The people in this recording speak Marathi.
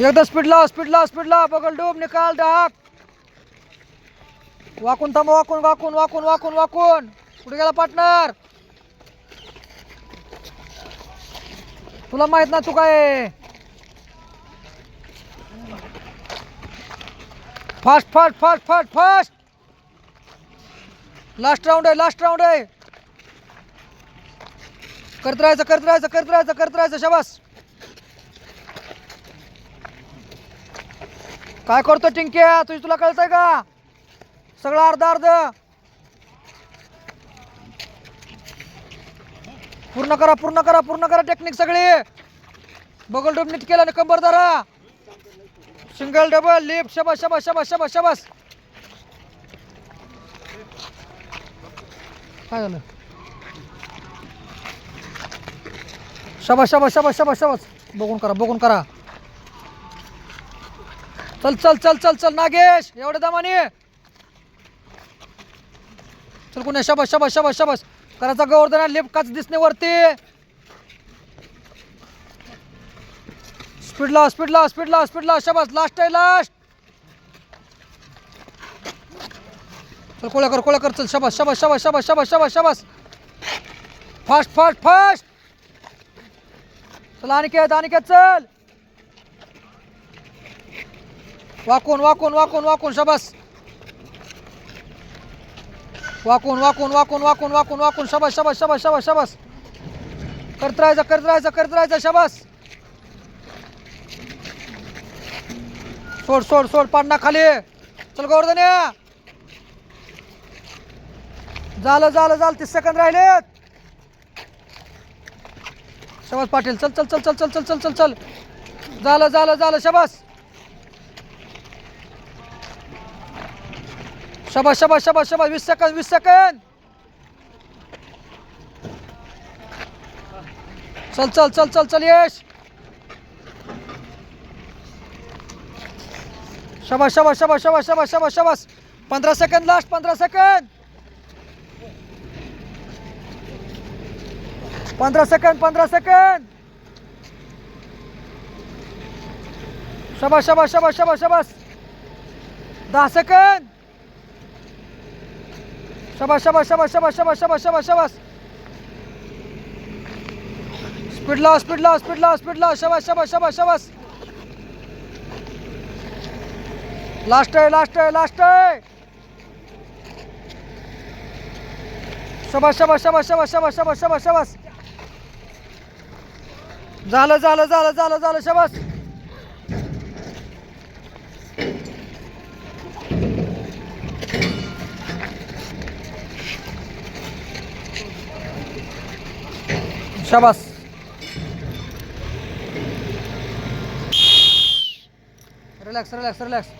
एकदा स्पीडला स्पीडला स्पीडला बगल डूब निकाल डाक. वाकून थांब वाकून वाकून वाकून वाकून वाकून. कुठे गेला पार्टनर तुला माहीत ना तू काय fast fast fast fast fast last round आहे लास्ट राऊंड आहे. करत राहायचं करत राहायचं करत राहायचं करत राहायचं शबास. काय करतो टिंक्या तुझी तुला कळतंय का? सगळं अर्ध अर्ध. पूर्ण करा पूर्ण करा पूर्ण करा टेक्निक सगळी. बगल डोब नीट केला आणि कंबर धरा. सिंगल डबल लिफ्ट शबास शबास शबास शबास शबास. काय झालं? शबास शबास शबास शबास शबास. बघून करा बघून करा. चल चल चल चल चल नागेश एवढे दमाने चल कुणा शब शबास शब शबास. करायचा गोवर्धन लिफ्ट काच दिसणे वरती. स्पीडला स्पीडला स्पीडला स्पीडला शबस लास्ट आहे लास्ट चल कोळ्या कर कोळ्या कर चल शबस शबस शबस शबस शबस शबस शबस. फास्ट फास्ट फास्ट चल अनिकेत अनिकेत चल. वाकून वाकून वाकून वाकून शबास. वाकून वाकून वाकून वाकून वाकून वाकून शबास शबास शबास शबास शबास. करत राहायचं करत राहायचं करत राहायचं शबास. सोड सोड सोड पाडणा खाली. चल गोवर्धन या. झालं झालं झालं तीस सेकंद राहिलेत. शबास पाटील चल चल चल चल चल चल चल चल चल. झालं झालं झालं शबास. शबास शबास शबास शबास वीस सेकंद वीस सेकंद चल चल चल चल चल यश शबास शबास शबास शबास शबास शबास शबास पंधरा सेकंद लास्ट पंधरा सेकंद पंधरा सेकंद पंधरा सेकंद शबास शबास शबास शबास शबास दहा सेकंद शबास शबास शबास शबास शबास शबास शबास शबास स्पीडला स्पीडला स्पीडला स्पीडला शबास शबास शबास शबास लास्ट आहे लास्ट आहे लास्ट आहे शबास शबास शबास शबास शबास शबास शबास शबास झालं झालं झालं झालं झालं शबास শাবাস রিল্যাক্স রিল্যাক্স রিল্যাক্স